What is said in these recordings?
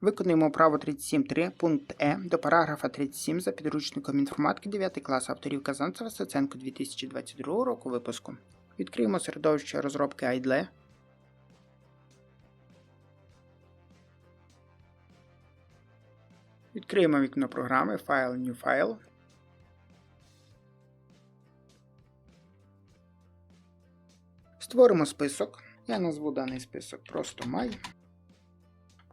Виконуємо право 37.3 пункт Е до параграфа 37 за підручником інформатики 9 клас авторів Казанцева Саценко 2022 року випуску. Відкриємо середовище розробки IDLE. Відкриємо вікно програми File New File. Створимо список. Я назву даний список просто My.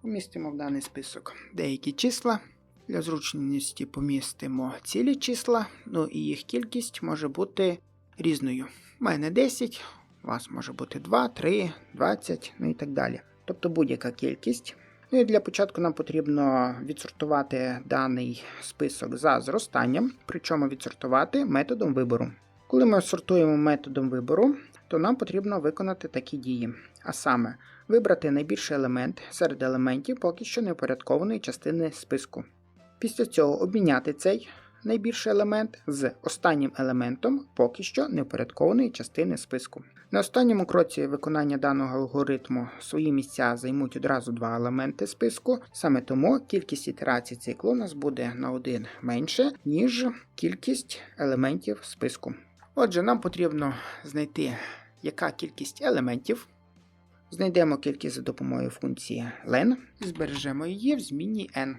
Помістимо в даний список деякі числа. Для зручності помістимо цілі числа, ну і їх кількість може бути різною. У мене 10, у вас може бути 2, 3, 20, ну і так далі. Тобто будь-яка кількість. Ну і для початку нам потрібно відсортувати даний список за зростанням, причому відсортувати методом вибору. Коли ми сортуємо методом вибору, то нам потрібно виконати такі дії. А саме, вибрати найбільший елемент серед елементів поки що неупорядкованої частини списку. Після цього обміняти цей найбільший елемент з останнім елементом поки що неупорядкованої частини списку. На останньому кроці виконання даного алгоритму свої місця займуть одразу два елементи списку, саме тому кількість ітерацій циклу у нас буде на один менше, ніж кількість елементів списку. Отже, нам потрібно знайти, яка кількість елементів. Знайдемо кількість за допомогою функції len і збережемо її в змінній n.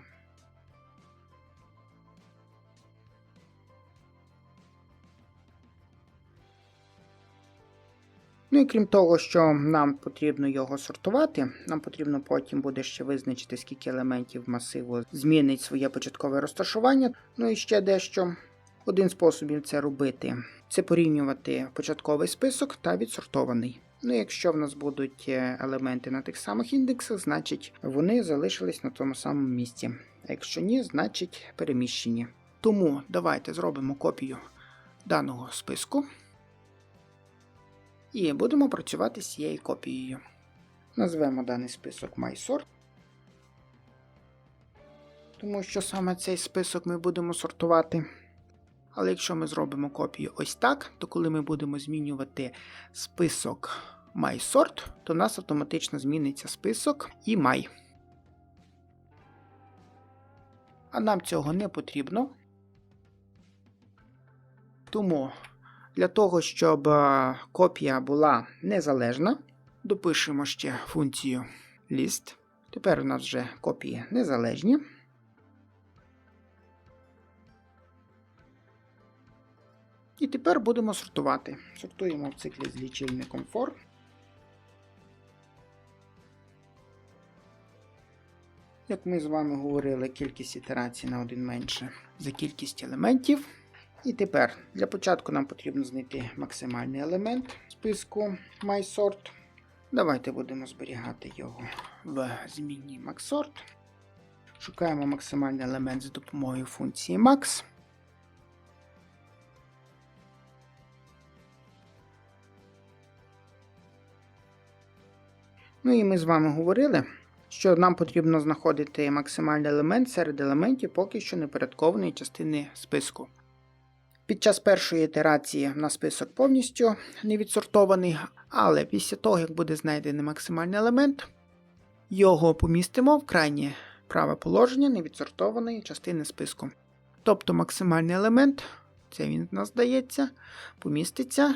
Ну і крім того, що нам потрібно його сортувати, нам потрібно потім буде ще визначити, скільки елементів масиву змінить своє початкове розташування. Ну і ще дещо. Один способів це робити це порівнювати початковий список та відсортований. Ну, якщо в нас будуть елементи на тих самих індексах, значить вони залишились на тому самому місці. А якщо ні, значить переміщені. Тому давайте зробимо копію даного списку. І будемо працювати з цією копією. Назвемо даний список MySort. Тому що саме цей список ми будемо сортувати. Але якщо ми зробимо копію ось так, то коли ми будемо змінювати список MySort, то в нас автоматично зміниться список і My. А нам цього не потрібно. Тому для того, щоб копія була незалежна, допишемо ще функцію list. Тепер у нас вже копії незалежні. І тепер будемо сортувати. Сортуємо в циклі з лічильником for. Як ми з вами говорили, кількість ітерацій на один менше за кількість елементів. І тепер для початку нам потрібно знайти максимальний елемент списку MySort. Давайте будемо зберігати його в змінній MaxSort. Шукаємо максимальний елемент за допомогою функції Max. Ну і ми з вами говорили, що нам потрібно знаходити максимальний елемент серед елементів поки що непорядкованої частини списку. Під час першої ітерації на список повністю не відсортований, але після того, як буде знайдений максимальний елемент, його помістимо в крайнє праве положення невідсортованої частини списку. Тобто максимальний елемент, це він нас здається, поміститься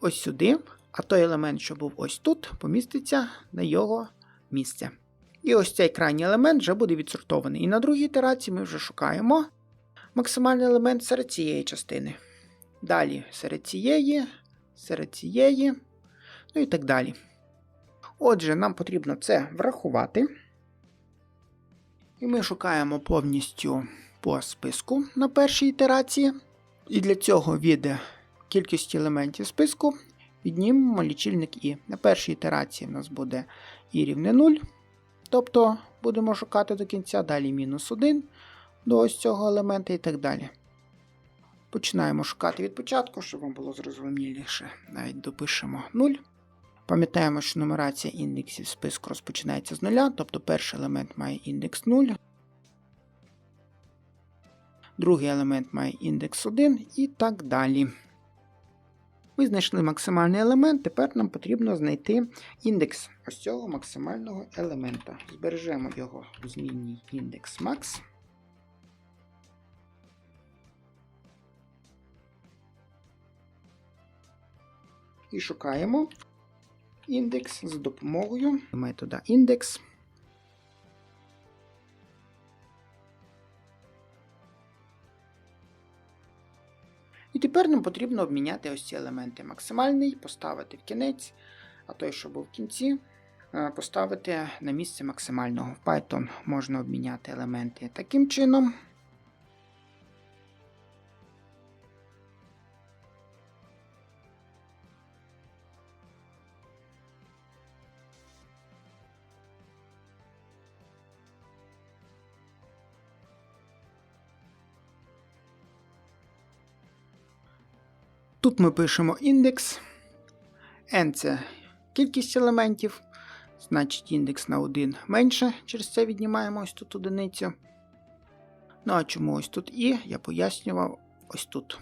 ось сюди, а той елемент, що був ось тут, поміститься на його місце. І ось цей крайній елемент вже буде відсортований. І на другій ітерації ми вже шукаємо максимальний елемент серед цієї частини. Далі серед цієї, серед цієї, ну і так далі. Отже, нам потрібно це врахувати. І ми шукаємо повністю по списку на першій ітерації. І для цього від кількості елементів списку віднімемо лічильник І. На першій ітерації в нас буде І рівне 0. Тобто будемо шукати до кінця, далі мінус 1 до ось цього елемента і так далі. Починаємо шукати від початку, щоб вам було зрозуміліше. Навіть допишемо 0. Пам'ятаємо, що нумерація індексів списку розпочинається з нуля, тобто перший елемент має індекс 0. Другий елемент має індекс 1 і так далі. Ми знайшли максимальний елемент, тепер нам потрібно знайти індекс ось цього максимального елемента. Збережемо його у змінній індекс max. І шукаємо індекс за допомогою метода індекс. І тепер нам потрібно обміняти ось ці елементи. Максимальний поставити в кінець, а той, що був в кінці, е, поставити на місце максимального. В Python можна обміняти елементи таким чином. Тут ми пишемо індекс. n це кількість елементів. Значить, індекс на 1 менше, через це віднімаємо ось тут одиницю. Ну а чому ось тут і, я пояснював ось тут.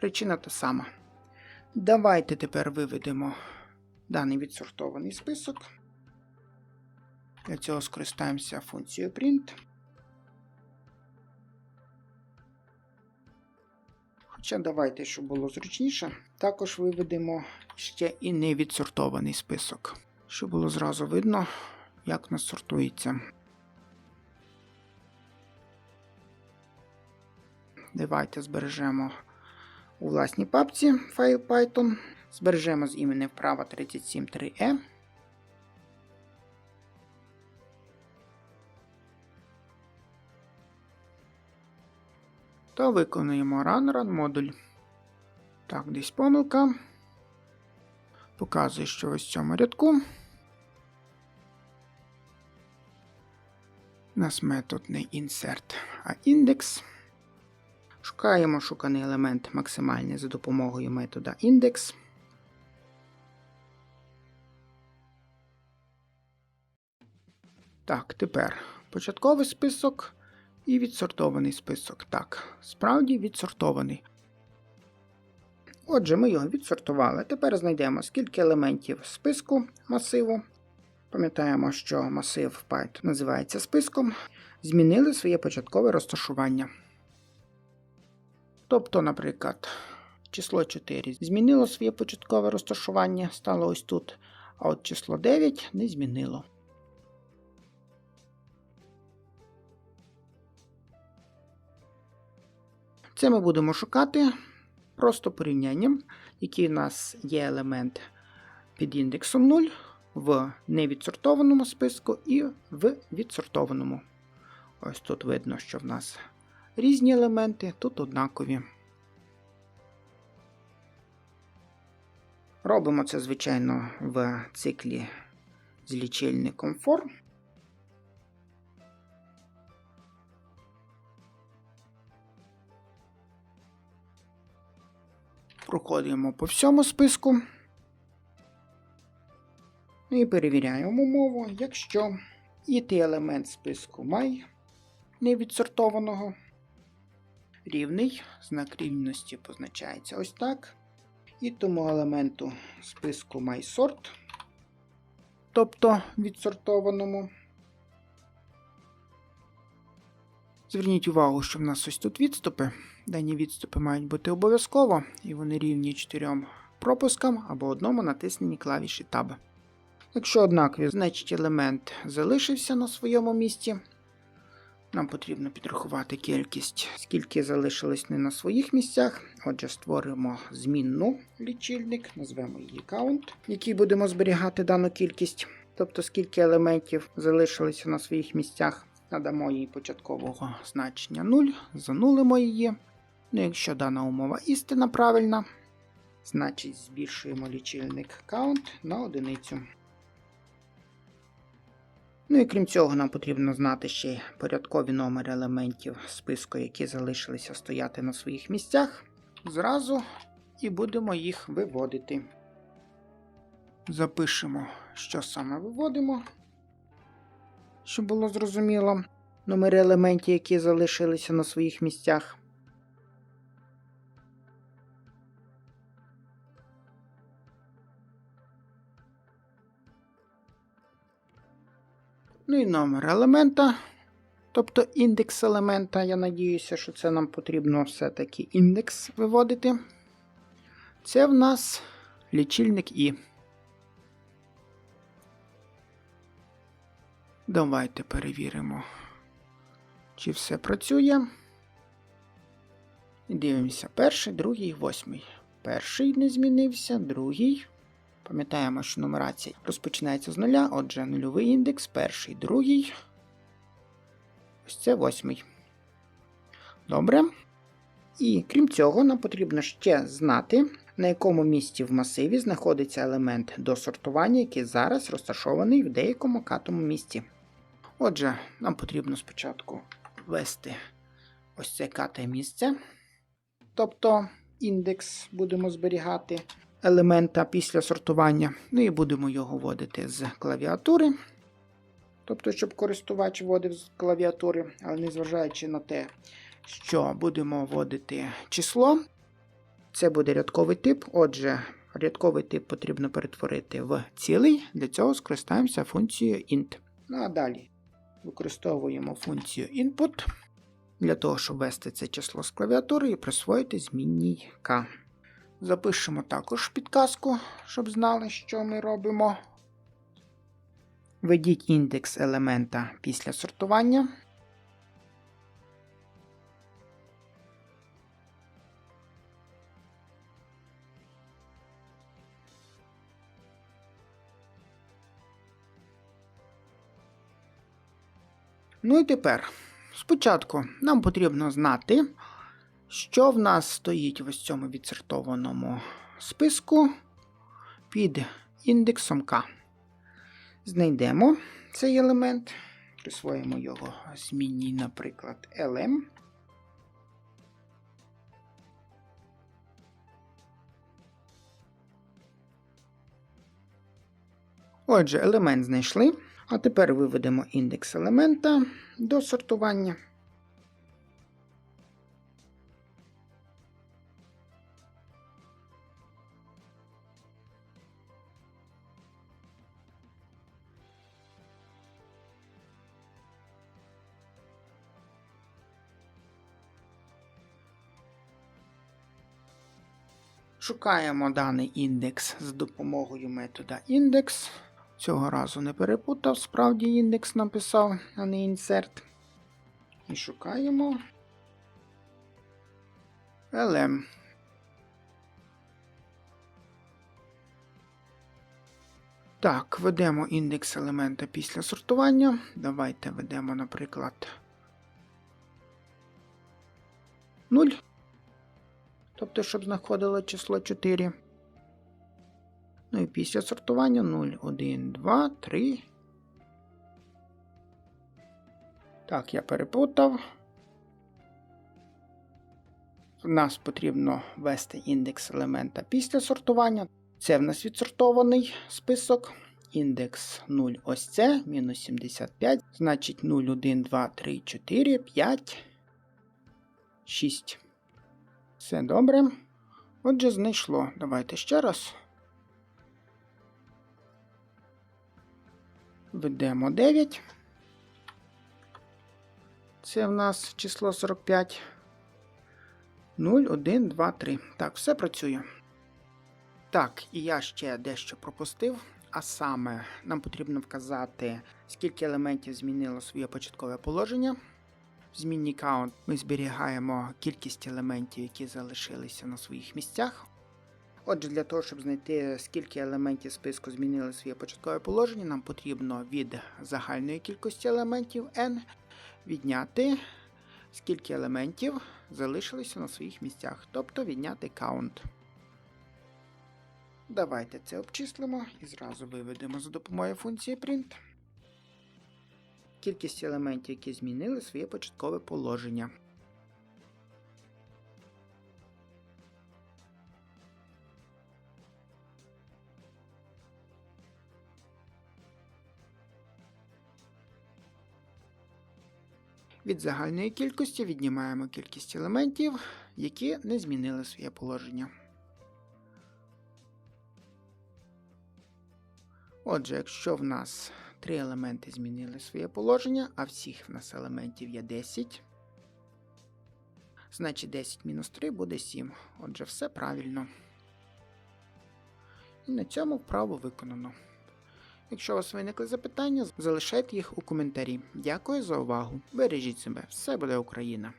Причина та сама. Давайте тепер виведемо даний відсортований список. Для цього скористаємося функцією print. Хоча давайте, щоб було зручніше, також виведемо ще і невідсортований список, щоб було зразу видно, як нас сортується. Давайте збережемо у власній папці файл Python. Збережемо з іменем вправо 373e. Та виконуємо run модуль. Так, десь помилка. Показує, що ось в цьому рядку. У нас метод не insert, а index. Шукаємо шуканий елемент максимальний за допомогою метода index. Так, тепер початковий список і відсортований список. Так, справді відсортований. Отже, ми його відсортували. Тепер знайдемо, скільки елементів списку масиву. Пам'ятаємо, що масив Python називається списком. Змінили своє початкове розташування. Тобто, наприклад, число 4 змінило своє початкове розташування, стало ось тут, а от число 9 не змінило. Це ми будемо шукати просто порівнянням, який у нас є елемент під індексом 0 в невідсортованому списку і в відсортованому. Ось тут видно, що в нас різні елементи, тут однакові. Робимо це, звичайно, в циклі з лічильником for. Проходимо по всьому списку. І перевіряємо умову, якщо it елемент списку май невідсортованого, рівний, знак рівності позначається ось так. І тому елементу списку MySort, тобто відсортованому. Зверніть увагу, що в нас ось тут відступи. Дані відступи мають бути обов'язково, і вони рівні чотирьом пропускам або одному натисненні клавіші Tab. Якщо однакові, значить елемент залишився на своєму місці. Нам потрібно підрахувати кількість, скільки залишилось не на своїх місцях. Отже, створимо змінну лічильник, назвемо її count, в якій будемо зберігати дану кількість, тобто скільки елементів залишилося на своїх місцях. Надамо їй початкового значення 0, занулимо її. Ну, якщо дана умова істина правильна, значить збільшуємо лічильник count на одиницю. Ну і крім цього, нам потрібно знати ще порядкові номери елементів списку, які залишилися стояти на своїх місцях. Зразу і будемо їх виводити. Запишемо, що саме виводимо, щоб було зрозуміло. Номери елементів, які залишилися на своїх місцях. Ну і номер елемента. Тобто індекс елемента. Я надіюся, що це нам потрібно все-таки індекс виводити. Це в нас лічильник І. Давайте перевіримо, чи все працює. І дивимося, перший, другий, восьмий. Перший не змінився, другий. Пам'ятаємо, що нумерація розпочинається з нуля, отже, нульовий індекс, перший, другий. Ось це восьмий. Добре. І крім цього, нам потрібно ще знати, на якому місці в масиві знаходиться елемент до сортування, який зараз розташований в деякому катому місці. Отже, нам потрібно спочатку ввести ось це кате місце. Тобто індекс будемо зберігати елемента після сортування. Ну і будемо його вводити з клавіатури. Тобто, щоб користувач вводив з клавіатури, але незважаючи на те, що будемо вводити число, це буде рядковий тип. Отже, рядковий тип потрібно перетворити в цілий. Для цього скористаємося функцією int. Ну а далі використовуємо функцію input для того, щоб ввести це число з клавіатури і присвоїти змінній k. Запишемо також підказку, щоб знали, що ми робимо. Введіть індекс елемента після сортування. Ну і тепер, спочатку нам потрібно знати, що в нас стоїть в ось цьому відсортованому списку під індексом К. Знайдемо цей елемент, присвоїмо його змінній, наприклад, LM. Отже, елемент знайшли. А тепер виведемо індекс елемента до сортування. Шукаємо даний індекс з допомогою метода індекс. Цього разу не перепутав, справді індекс написав, а не інсерт. І шукаємо LM. Так, ведемо індекс елемента після сортування. Давайте ведемо, наприклад, 0. Тобто, щоб знаходило число 4. Ну і після сортування 0, 1, 2, 3. Так, я перепутав. В нас потрібно ввести індекс елемента після сортування. Це в нас відсортований список. Індекс 0 ось це, мінус 75. Значить 0, 1, 2, 3, 4, 5, 6. Все добре. Отже, знайшло. Давайте ще раз. Введемо 9. Це в нас число 45. 0, 1, 2, 3. Так, все працює. Так, і я ще дещо пропустив. А саме, нам потрібно вказати, скільки елементів змінило своє початкове положення. В змінній count ми зберігаємо кількість елементів, які залишилися на своїх місцях. Отже, для того, щоб знайти, скільки елементів списку змінили своє початкове положення, нам потрібно від загальної кількості елементів n відняти, скільки елементів залишилися на своїх місцях, тобто відняти count. Давайте це обчислимо і зразу виведемо за допомогою функції print. Кількість елементів, які змінили своє початкове положення. Від загальної кількості віднімаємо кількість елементів, які не змінили своє положення. Отже, якщо в нас Три елементи змінили своє положення, а всіх в нас елементів є 10. Значить 10 мінус 3 буде 7. Отже, все правильно. І на цьому вправо виконано. Якщо у вас виникли запитання, залишайте їх у коментарі. Дякую за увагу. Бережіть себе, все буде Україна!